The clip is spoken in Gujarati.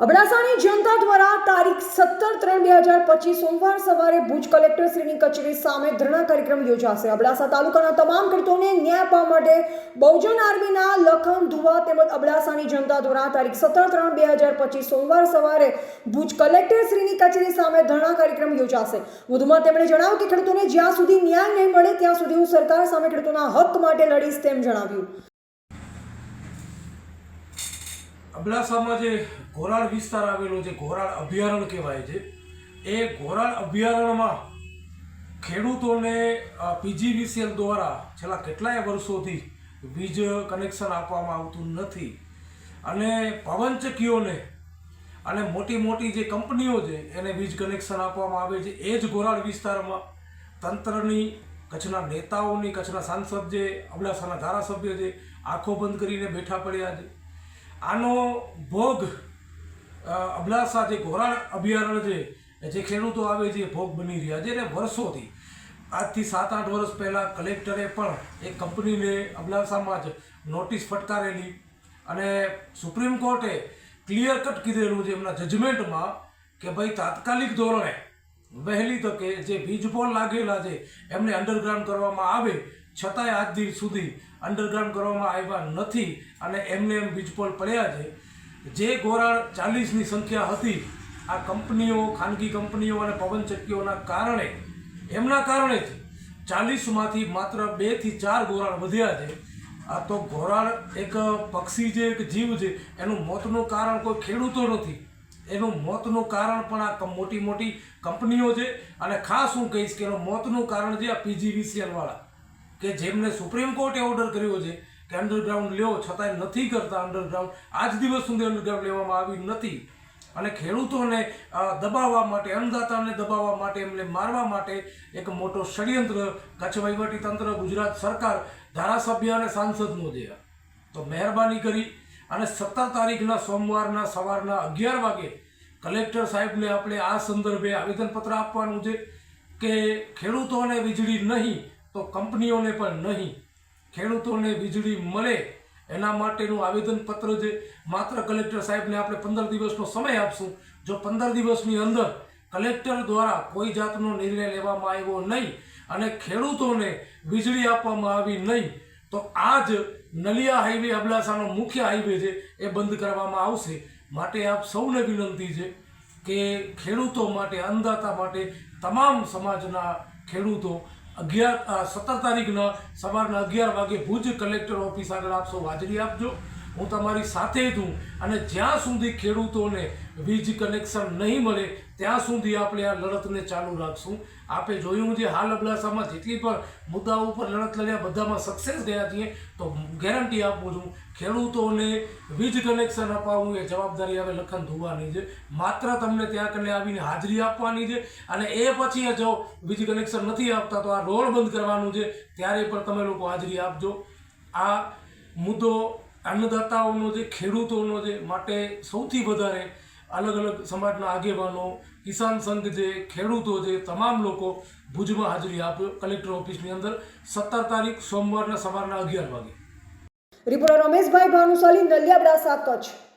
અબડાસાની જનતા દ્વારા તારીખ સત્તર ત્રણ બે હજાર પચીસ સોમવાર સવારે ભુજ કલેક્ટરશ્રીની કચેરી સામે ધરણા કાર્યક્રમ યોજાશે. અબડાસા તાલુકાના તમામ ખેડૂતોને ન્યાય આપવા માટે બહુજન આર્મીના લખન ધુવા તેમજ અબડાસાની જનતા દ્વારા તારીખ સત્તર ત્રણ બે હજાર પચીસ સોમવાર સવારે ભુજ કલેક્ટરશ્રીની કચેરી સામે ધરણા કાર્યક્રમ યોજાશે. વધુમાં તેમણે જણાવ્યું કે ખેડૂતોને જ્યાં સુધી ન્યાય નહીં મળે ત્યાં સુધી હું સરકાર સામે ખેડૂતોના હક માટે લડીશ તેમ જણાવ્યું. અબડાસામાં જે ઘોરાળ વિસ્તાર આવેલો છે ઘોરાળ અભયારણ્ય કહેવાય છે, એ ઘોરાળ અભયારણ્યમાં ખેડૂતોને પીજીવીસીએલ દ્વારા છેલ્લા કેટલાય વર્ષોથી વીજ કનેક્શન આપવામાં આવતું નથી અને પવનચક્કીઓને અને મોટી મોટી જે કંપનીઓ છે, એને વીજ કનેક્શન આપવામાં આવે છે. એ જ ઘોરાળ વિસ્તારમાં તંત્રની, કચ્છના નેતાઓની, કચ્છના સાંસદ જે, અબડાસાના ધારાસભ્ય છે આંખો બંધ કરીને બેઠા પડ્યા છે. આનો ભોગ અ, અબડાસા જે ઘોરાણ અભયારણ્ય છે જે ખેડૂતો આવે છે એ ભોગ બની રહ્યા છે. અને વર્ષોથી આજથી સાત આઠ વર્ષ પહેલાં કલેક્ટરે પણ એક કંપનીને અબડાસામાં જ નોટિસ ફટકારેલી અને સુપ્રીમ કોર્ટે ક્લિયર કટ કીધેલું છે એમના જજમેન્ટમાં કે ભાઈ તાત્કાલિક ધોરણે વહેલી તકે જે વીજ પોલ લાગેલા છે એમને અંડરગ્રાઉન્ડ કરવામાં આવે છતાંય આજ દિવસ સુધી અંડરગ્રાઉન્ડ કરવામાં આવ્યા નથી અને એમને એમ વીજપોલ પડ્યા છે. જે ગોરાળ ચાલીસની સંખ્યા હતી, આ કંપનીઓ, ખાનગી કંપનીઓ અને પવનચક્કીઓના કારણે, એમના કારણે જ ચાલીસમાંથી માત્ર બેથી ચાર ગોરાળ વધ્યા છે. આ તો ઘોરાળ એક પક્ષી છે, એક જીવ છે, એનું મોતનું કારણ કોઈ ખેડૂતો નથી. એનું મોતનું કારણ પણ આ મોટી મોટી કંપનીઓ છે અને ખાસ હું કહીશ કે એનું મોતનું કારણ છે આ પીજીવીસીએલ વાળા. કે જેમને સુપ્રીમ કોર્ટે ઓર્ડર કર્યો છે કે અંડરગ્રાઉન્ડ લેવો છતાંય નથી કરતા અંડરગ્રાઉન્ડ આજ દિવસ સુધી અંડરગ્રાઉન્ડ લેવામાં આવ્યું નથી. અને ખેડૂતોને દબાવવા માટે, અન્નદાતાને દબાવવા માટે, એમને મારવા માટે એક મોટો ષડયંત્ર, કચ્છ વહીવટી તંત્ર, ગુજરાત સરકાર, ધારાસભ્ય અને સાંસદનો છે તો મહેરબાની કરી અને સત્તર તારીખના સોમવારના સવારના અગિયાર વાગે કલેક્ટર સાહેબને આપણે આ સંદર્ભે આવેદનપત્ર આપવાનું છે કે ખેડૂતોને વીજળી નહીં તો કંપનીઓને પણ નહીં, ખેડૂતોને વીજળી મળે. એના માટેનું આવેદનપત્ર છે. માત્ર કલેક્ટર સાહેબને આપણે પંદર દિવસનો સમય આપશું. જો પંદર દિવસની અંદર કલેક્ટર દ્વારા કોઈ જાતનો નિર્ણય લેવામાં આવ્યો નહીં અને ખેડૂતોને વીજળી આપવામાં આવી નહીં, તો આ જ નલિયા હાઈવે અબડાસાનો મુખ્ય હાઈવે છે એ બંધ કરવામાં આવશે. માટે આપ સૌને વિનંતી છે કે ખેડૂતો માટે, અન્નદાતા માટે તમામ સમાજના ખેડૂતો અગિયાર સત્તર તારીખના સવારના અગિયાર વાગે ભુજ કલેક્ટર ઓફિસ આગળ આપશો. હાજરી આપજો. હું તમારી સાથે જ છું અને જ્યાં સુધી ખેડૂતોને વીજ કનેક્શન નહીં મળે, ત્યાં સુધી આપણે આ લડતને ચાલુ રાખશું. આપે જોયું છે, હાલ અબડાસામાં જેટલી પણ મુદ્દાઓ ઉપર લડત લડ્યા, બધામાં સક્સેસ ગયા છીએ, તો ગેરંટી આપું છું, ખેડૂતોને વીજ કનેક્શન અપાવવું એ જવાબદારી હવે લખન ધોવાની છે. માત્ર તમને ત્યાં કને આવીને હાજરી આપવાની છે, અને એ પછી જો વીજ કનેક્શન નથી આપતા, તો આ રોડ બંધ કરવાનું છે, ત્યારે પણ તમે લોકો હાજરી આપજો. આ મુદ્દો અન્નદાતાઓનો જે ખેડૂતોનો જે માટે સૌથી વધારે અલગ અલગ સમાજના આગેવાનો, કિસાન સંઘ જે ખેડૂતો જે તમામ લોકો ભુજમાં હાજરી આપ્યો કલેક્ટર ઓફિસની અંદર સત્તર તારીખ સોમવારના સવારના અગિયાર વાગે. રિપોર્ટર રમેશભાઈ ભાનુશાલી નલિયાબડા સાત કચ્છ